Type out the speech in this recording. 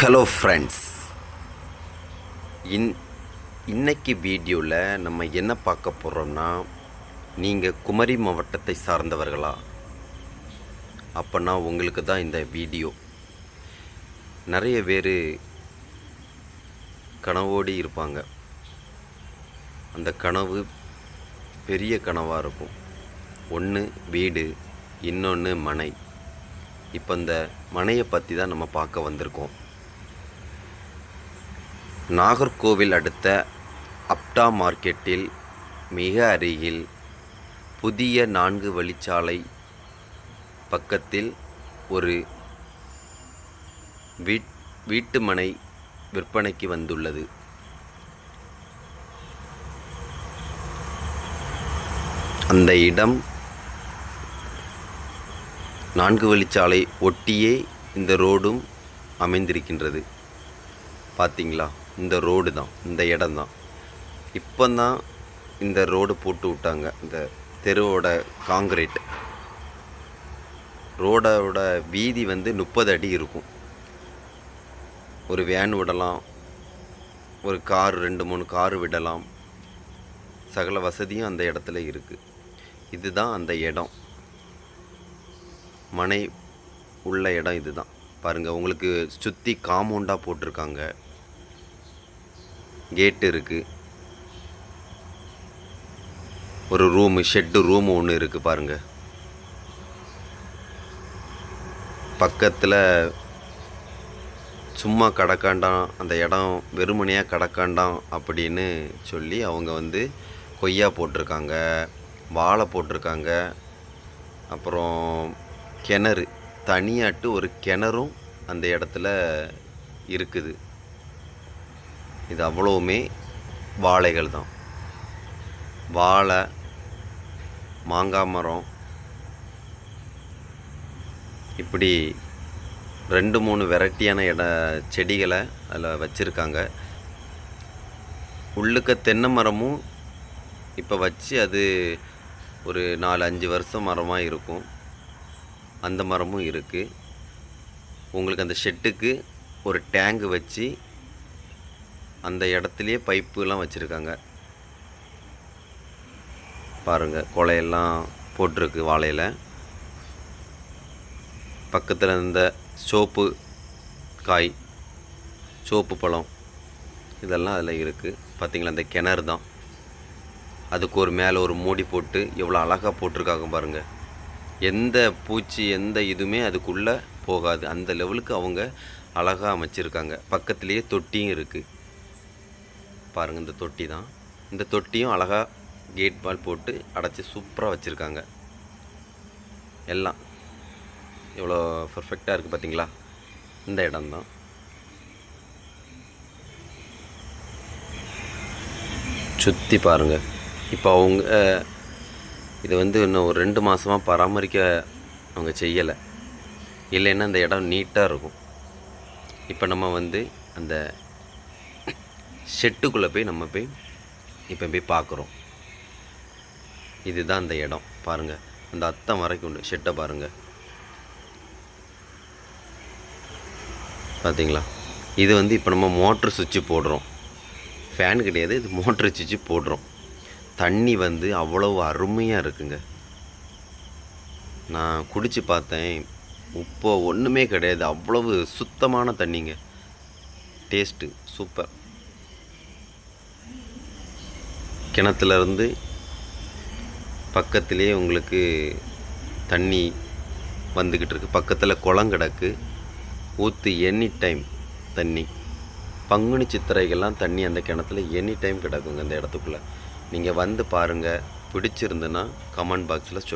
Hello friends in இன்னைக்கு வீடியோவில் நம்ம என்ன பார்க்க போகிறோம்னா நீங்கள் குமரி மாவட்டத்தை சார்ந்தவர்களா? அப்போனா உங்களுக்கு தான் இந்த வீடியோ. நிறைய பேர் கனவோடி இருப்பாங்க. அந்த கனவு பெரிய கனவாக இருக்கும். ஒன்று வீடு இன்னொன்று மனை. இப்போ இந்த மனையை பற்றி தான் நம்ம பார்க்க வந்திருக்கோம். நாகர்கோவில் அடுத்த அப்டா மார்க்கெட்டில் மிக அருகில் புதிய நான்கு வழிச்சாலை பக்கத்தில் ஒரு வீட் வீட்டுமனை விற்பனைக்கு வந்துள்ளது. அந்த இடம் நான்கு வழிச்சாலை ஒட்டியே இந்த ரோடும் அமைந்திருக்கின்றது. பார்த்தீங்களா இந்த ரோடு தான் இந்த இடம் தான். இப்போ தான் இந்த ரோடு போட்டு விட்டாங்க இந்த தெருவோட காங்கிரீட் ரோடோட வீதி வந்து முப்பது அடி இருக்கும். ஒரு வேன் விடலாம் ஒரு கார் ரெண்டு மூணு கார் விடலாம். சகல வசதியும் அந்த இடத்துல இருக்குது இதுதான் அந்த இடம். மனை உள்ள இடம் இதுதான். பாருங்கள் உங்களுக்கு சுற்றி காம்பவுண்டாக போட்டிருக்காங்க. கேட்டு இருக்குது ஒரு ரூமு ஷெட்டு ரூமு ஒன்று இருக்குது பாருங்கள் பக்கத்தில் சும்மா கடக்காண்டாம் அந்த இடம் வெறுமனையாக கடக்காண்டாம் அப்படின்னு சொல்லி அவங்க வந்து கொய்யா போட்டிருக்காங்க வாழை போட்டிருக்காங்க அப்புறம் கிணறு. தனியாட்டு ஒரு கிணறும் அந்த இடத்துல இருக்குது. இது அவ்வளவுமே வாழைகள் தான். வாழை மாங்காய் மரம் இப்படி ரெண்டு மூணு வெரைட்டியான இட செடிகளை அதில் வச்சுருக்காங்க. உள்ளுக்க தென்னை மரமும் இப்போ வச்சு அது ஒரு நாலு அஞ்சு வருஷம் மரமாக இருக்கும். அந்த மரமும் இருக்குது உங்களுக்கு அந்த ஷெட்டுக்கு ஒரு டேங்கு வச்சு அந்த இடத்துலையே பைப்புலாம் வச்சுருக்காங்க. பாருங்கள் கொலையெல்லாம் போட்டிருக்கு வாழையில். பக்கத்தில் இருந்த சோப்பு காய் சோப்பு பழம் இதெல்லாம் அதில் இருக்குது பார்த்திங்களா அந்த கிணறு தான். அதுக்கு ஒரு மேலே ஒரு மூடி போட்டு எவ்வளோ அழகாக போட்டிருக்காங்க பாருங்கள் எந்த பூச்சி எந்த இதுவுமே அதுக்குள்ளே போகாது. அந்த லெவலுக்கு அவங்க அழகாக அமைச்சிருக்காங்க. பக்கத்துலேயே தொட்டியும் இருக்குது பாருங்கள் இந்த தொட்டி தான். இந்த தொட்டியும் அழகாக கேட் பால் போட்டு அடைச்சி சூப்பராக வச்சுருக்காங்க. எல்லாம். எவ்வளோ பர்ஃபெக்டாக இருக்குது பார்த்தீங்களா இந்த இடம்தான் சுற்றி பாருங்கள் இப்போ அவங்க இது வந்து இன்னும் ஒரு ரெண்டு மாதமாக பராமரிக்க அவங்க செய்யலை. இல்லைன்னா அந்த இடம் நீட்டாக இருக்கும். இப்போ நம்ம வந்து அந்த ஷெட்டுக்குள்ளே போய் நம்ம போய் இப்போ போய் பார்க்குறோம் இதுதான் அந்த இடம். பாருங்கள் அந்த அத்தம் வரைக்கும் உண்டு. ஷெட்டை பாருங்கள் பார்த்தீங்களா இது வந்து இப்போ நம்ம மோட்ரு சுவிட்சு போடுறோம். ஃபேன் கிடையாது. இது மோட்ரு சுவிட்சு போடுறோம். தண்ணி வந்து அவ்வளவு அருமையாக இருக்குங்க. நான் குடித்து பார்த்தேன். உப்போ ஒன்றுமே கிடையாது. அவ்வளவு சுத்தமான தண்ணிங்க. டேஸ்ட்டு சூப்பர் கிணத்துலேருந்து பக்கத்துலேயே உங்களுக்கு தண்ணி வந்துக்கிட்டு இருக்கு. பக்கத்தில் குளம் கிடக்கு. ஊற்று எனி டைம் தண்ணி. பங்குனி சித்திரைகள்லாம் தண்ணி அந்த கிணத்துல எனி டைம் கிடக்குங்க அந்த இடத்துக்குள்ளே. நீங்கள் வந்து பாருங்கள் பிடிச்சிருந்துன்னா கமெண்ட் பாக்ஸில் சொல்